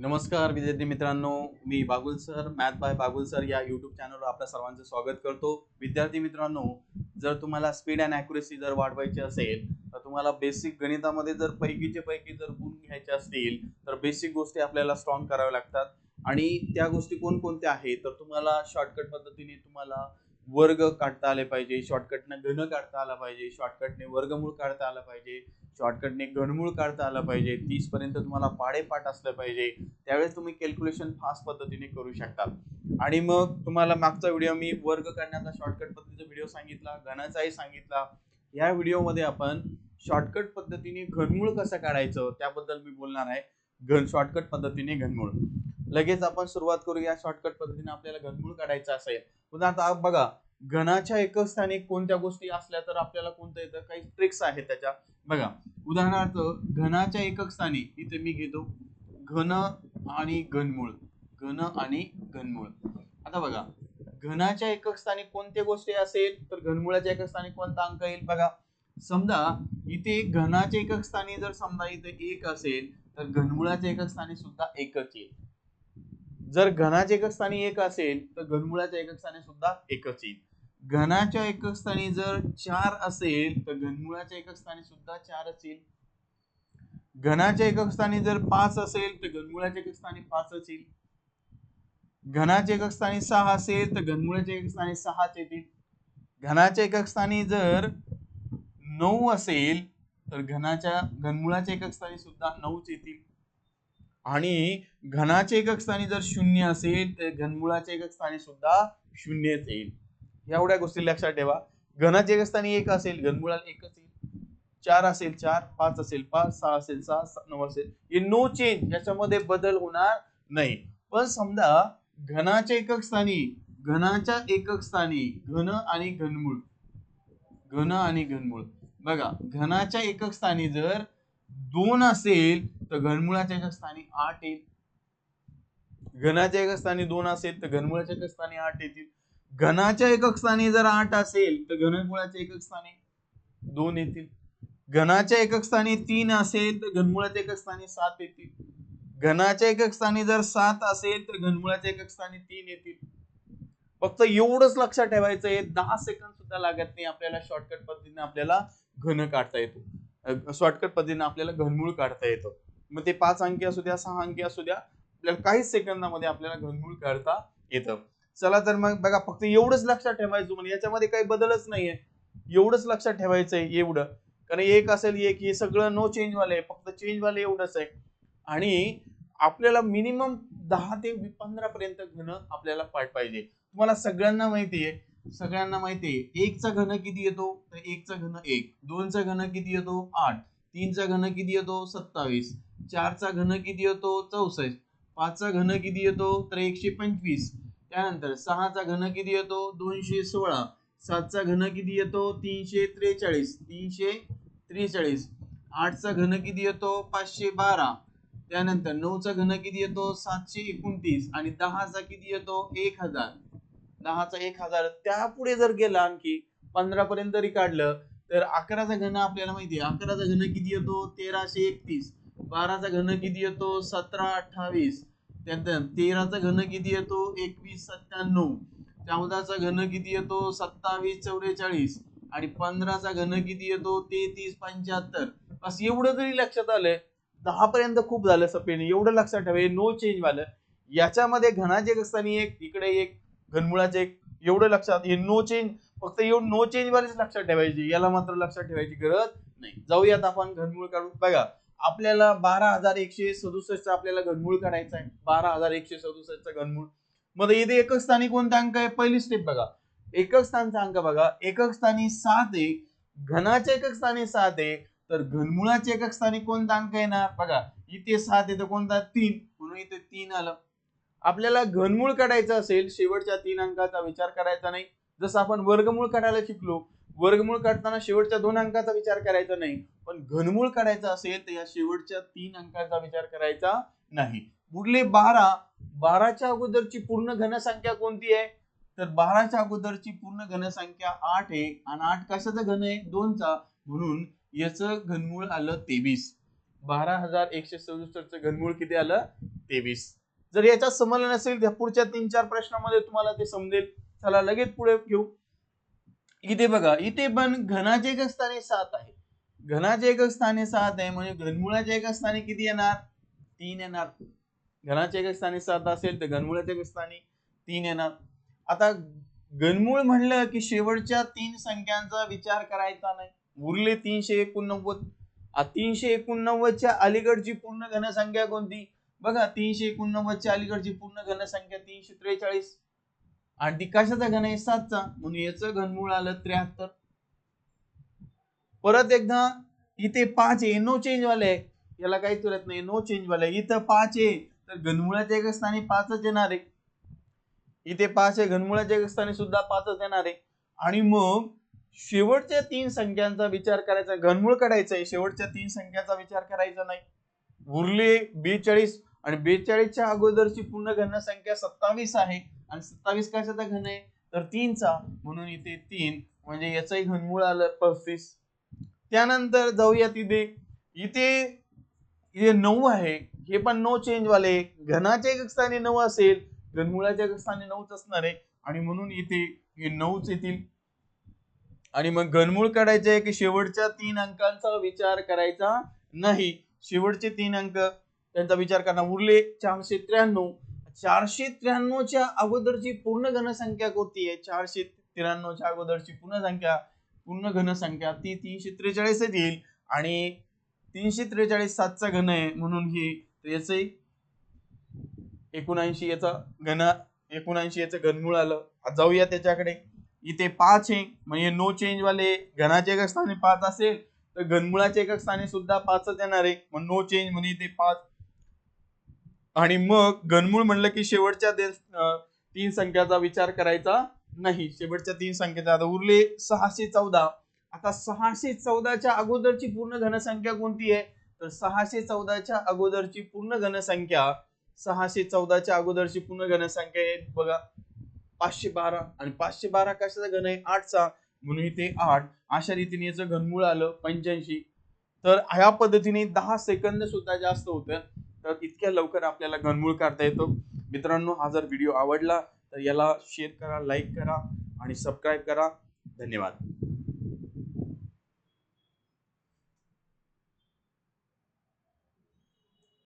नमस्कार विद्यार्थी मित्रांनो मी Bagul sir math by Bagul sir या यूट्यूब चॅनलवर आपल्या सर्वांचं स्वागत करतो. विद्यार्थी मित्रांनो जर तुम्हाला स्पीड अँड अॅक्युरेसी जर वाढवायची असेल तर तुम्हाला बेसिक गणितामध्ये जर पैकीचे पैकी जर गुण घ्यायचे असतील तर बेसिक गोष्टी आपल्याला स्ट्रॉंग कराव्या लागतात. आणि त्या गोष्टी कोणकोणत्या आहेत तर तुम्हाला शॉर्टकट पद्धतीने तुम्हाला वर्ग काढता आले पाहिजे शॉर्टकटने घन काढता आला पाहिजे शॉर्टकटने वर्गमूळ काढता आलं पाहिजे शॉर्टकटने घनमूळ काढता आलं पाहिजे तीस पर्यंत तुम्हाला पाडेपाठ असलं पाहिजे त्यावेळेस तुम्ही कॅल्क्युलेशन फास्ट पद्धतीने करू शकता. आणि मग तुम्हाला मागचा व्हिडिओ मी वर्ग काढण्याचा शॉर्टकट पद्धतीचा व्हिडिओ सांगितला घनाचाही सांगितला. या व्हिडिओमध्ये आपण शॉर्टकट पद्धतीने घनमूळ कसं काढायचं त्याबद्दल मी बोलणार आहे. घन शॉर्टकट पद्धतीने घनमूळ. लगेच आपण सुरुवात करू या शॉर्टकट पद्धतीने आपल्याला घनमूळ काढायचं असेल उदाहरणार्थ बघा घनाच्या एकच स्थानी कोणत्या गोष्टी असल्या तर आपल्याला कोणतं येतं? काही ट्रिक्स आहेत त्याच्या. बघा उदाहरणार्थ घनाच्या एकक स्थानी इथे मी घेतो घन आणि घनमूळ. घन आणि घनमूळ. आता बघा घनाच्या एकक स्थानी कोणत्या गोष्टी असेल तर घनमुळाच्या एकक स्थानी कोणता अंक येईल? बघा समजा इथे घनाच्या एकक स्थानी जर समजा इथे एक असेल तर घनमुळाच्या एकक स्थानी सुद्धा एकच येईल. जर घनाच्या एकक स्थानी एक असेल तर घनमुळाच्या एकक स्थानी सुद्धा एकच येईल. घनाच्या एकक स्थानी जर चार असेल तर घनमुळाच्या एकक स्थानी सुद्धा चारच येईल. घनाच्या एकक स्थानी जर पाच असेल तर घनमुळाच्या एकक स्थानी पाचच येईल. घनाच्या एकक स्थानी सहा असेल तर घनमुळाच्या एकक स्थानी सहाच येतील. घनाच्या एकक स्थानी जर नऊ असेल तर घनाच्या घनमुळाच्या एकक स्थानी सुद्धा नऊच येतील. आणि घनाच्या एकक स्थानी जर शून्य असेल तर घनमुळाच्या एकक स्थानी सुद्धा शून्यच येईल. एवढ्या गोष्टी लक्षात ठेवा. घनाच्या एकक स्थानी एक असेल घनमुळाला एकच येईल. चार असेल चार पाच असेल पाच सहा असेल सहा नऊ असेल. हे नो चेंज याच्यामध्ये बदल होणार नाही. पण समजा घनाच्या एकक स्थानी घनाच्या एकक स्थानी घन आणि घनमूळ. घन आणि घनमूळ. बघा घनाच्या एकक स्थानी जर दोन असेल तर घनमुळाच्या एका स्थानी आठ येईल. घनाच्या एका स्थानी दोन असेल तर घनमुळाच्या एका स्थानी आठ येतील. घनाच्या एकक स्थानी जर आठ असेल तर घनमुळाच्या एकक स्थानी दोन येतील. घनाच्या एकक स्थानी तीन असेल तर घनमुळाच्या एकक स्थानी सात येतील. घनाच्या एकक स्थानी जर सात असेल तर घनमुळाच्या एकक स्थानी तीन येतील. फक्त एवढंच लक्षात ठेवायचं आहे दहा सेकंद सुद्धा लागत नाही आपल्याला शॉर्टकट पद्धतीने आपल्याला घन काढता येतो. शॉर्टकट पद्धतीने आपल्याला घनमूळ काढता येतं. मग ते पाच अंकी असू द्या सहा अंकी असू द्या आपल्याला काही सेकंदामध्ये आपल्याला घनमूळ काढता येतं. चला तर मग बघा फक्त एवढंच लक्षात ठेवायचं म्हणजे याच्यामध्ये काही बदलच नाहीये. एवढंच लक्षात ठेवायचं आहे एवढं. कारण एक असेल एक हे सगळं नो चेंज वाले फक्त चेंज वाले एवढंच आहे. आणि आपल्याला मिनिमम दहा ते पंधरा पर्यंत घन आपल्याला पाठ पाहिजे. तुम्हाला सगळ्यांना माहिती आहे सगळ्यांना माहिती आहे एकचा घन किती येतो तर एकचा घन एक दोनचा घन किती येतो आठ तीनचा घन किती येतो सत्तावीस चारचा घन किती येतो चौसष्ट पाचचा घन किती येतो तर एकशे पंचवीस त्यानंतर सहाचा घन किती येतो दोनशे सोळा सातचा घन किती येतो तीनशे त्रेचाळीस तीनशे त्रेचाळीस आठचा घन किती येतो पाचशे बारा त्यानंतर नऊचा घन किती येतो सातशे एकोणतीस आणि दहाचा किती येतो एक हजार दहाचा एक हजार. त्यापुढे जर गेला आणखी पंधरा पर्यंत जरी काढलं तर अकराचा घन आपल्याला माहिती आहे. अकराचा घन किती येतो? तेराशे एकतीस. बाराचा घन किती येतो? सतरा अठ्ठावीस. त्यानंतर तेराचा घन किती येतो? एकवीस सत्त्याण्णव. चौदाचा घन किती येतो? सत्तावीस चौवेचाळीस. आणि पंधराचा घन किती येतो? तेहतीस पंच्याहत्तर. बस एवढं जरी लक्षात आलंय दहा पर्यंत खूप झालं सपेने एवढं लक्षात ठेवे नो चेंज झालं याच्यामध्ये घनाचे असताना एक इकडे एक घनमुळाचे एवढं लक्षात हे नो चेंज फक्त एवढं नो चेंज वरच लक्षात ठेवायची याला मात्र लक्षात ठेवायची गरज नाही. जाऊयात आपण घनमूळ काढून. बघा आपल्याला बारा हजार एकशे सदुसष्टचा आपल्याला घनमूळ काढायचा आहे. बारा हजार एकशे सदुसष्टचा घनमूळ. मग इथे एकच स्थानी कोणता अंक आहे? पहिली स्टेप बघा. एकक स्थानचा अंक बघा. एकक स्थानी सात आहे. घनाच्या एकक स्थानी सात आहे. तर घनमुळाच्या एकक स्थानी कोणता अंक येणार? बघा इथे सात आहे तर कोणता? तीन. म्हणून इथे तीन आलं. आपल्याला घनमूळ काढायचं असेल शेवटच्या तीन अंकाचा विचार करायचा नाही. जसं आपण वर्गमूळ काढायला शिकलो वर्गमूळ काढताना शेवटच्या दोन अंकाचा विचार करायचा नाही. पण घनमूळ काढायचा असेल तर या शेवटच्या तीन अंकाचा विचार करायचा नाही. पुढले बारा बाराच्या अगोदरची पूर्ण घनसंख्या कोणती आहे? तर बाराच्या अगोदरची पूर्ण घनसंख्या आठ आहे आणि आठ कशाचं घन आहे? दोनचा. म्हणून याचं घनमूळ आलं तेवीस. बारा हजार एकशे सदुसष्टचं घनमूळ किती आलं? तेवीस. जर याच्यात समजलं नसेल तर पुढच्या तीन चार प्रश्नामध्ये तुम्हाला ते समजेल. चला लगेच पुढे घेऊ. इथे बघा इथे पण घनाचे एकक स्थाने सात आहे. घनाचे एकक स्थाने सात आहे म्हणजे घनमुळाच्या एकक स्थानी किती येणार? तीन येणार. घनाचे एकक स्थानी सात असेल तर घनमुळाच्या एकक स्थानी तीन येणार. आता घनमूळ म्हणलं की शेवटच्या तीन संख्यांचा विचार करायचा नाही. उरले तीनशे एकोणनव्वद. तीनशे एकोणनव्वदच्या अलीकडची पूर्ण घनसंख्या कोणती? बघा तीनशे एकोणनव्वदच्या अलीकडची पूर्ण घनसंख्या तीनशे त्रेचाळीस. आणि ती कशाचा घन आहे सातचा म्हणून याचं घनमूळ आलं त्र्याहत्तर. परत एकदा इथे पाच आहे नो चेंज वाले याला काही तुरत नाही नो चेंज वाले इथं पाच आहे तर घनमुळाच्या एका स्थानी पाचच येणार आहे. इथे पाच आहे घनमुळाच्या एका स्थानी सुद्धा पाचच येणार आहे. आणि मग शेवटच्या तीन संख्यांचा विचार करायचा घनमूळ काढायचा आहे. शेवटच्या तीन संख्याचा विचार करायचा नाही. उरले बेचाळीस आणि बेचाळीसच्या अगोदरची पूर्ण घन संख्या सत्तावीस आहे. आणि सत्तावीस कशाचा घन आहे? तर तीनचा. म्हणून इथे तीन. म्हणजे याचंही घनमूळ आलं पस्तीस. त्यानंतर जाऊया तिथे इथे इथे नऊ आहे. हे पण नो चेंज वाले घनाच्या एक स्थानी नऊ असेल घनमुळाच्या एक स्थानी नऊच असणार आहे. आणि म्हणून इथे हे नऊच येतील. आणि मग घनमूळ काढायचे आहे की शेवटच्या तीन अंकांचा विचार करायचा नाही. शेवटचे तीन अंक. त्यांचा विचार करणार. उरले चारशे त्र्याण्णव. चारशे त्र्याण्णवच्या अगोदरची पूर्ण घनसंख्या कोणती आहे? चारशे त्र्याण्णवच्या अगोदरची पूर्ण संख्या पूर्ण घनसंख्या ती तीनशे त्रेचाळीस येईल. आणि तीनशे त्रेचाळीस सातचा घन आहे म्हणून ही याचे एकोणऐंशी याचा घन एकोणऐंशी याचं घनमूळ आलं. जाऊया त्याच्याकडे. इथे पाच आहे. म्हणजे नो चेंज वाले घनाच्या एका स्थानी पाच असेल तर घनमुळाच्या एका स्थानी सुद्धा पाचच येणार आहे. मग नो चेंज म्हणजे इथे पाच आणि मग घनमूळ म्हणलं की शेवटच्या दे- तीन संख्याचा विचार करायचा नाही. शेवटच्या तीन संख्येचा. आता उरले सहाशे चौदा. आता सहाशे चौदाच्या अगोदरची पूर्ण घनसंख्या कोणती आहे? तर सहाशे चौदाच्या अगोदरची पूर्ण घनसंख्या सहाशे चौदाच्या अगोदरची पूर्ण घनसंख्या आहे बघा पाचशे बारा. आणि पाचशे बारा कशाचा घन आहे? आठचा. म्हणून इथे आठ. अशा रीतीने याचं घनमूळ आलं पंच्याऐंशी. तर ह्या पद्धतीने दहा सेकंद सुद्धा जास्त होतं तर इतक्या लवकर आपल्याला घनमूळ काढता येतो. मित्रांनो हा जर व्हिडिओ आवडला तर याला शेअर करा लाईक करा आणि सबस्क्राईब करा. धन्यवाद.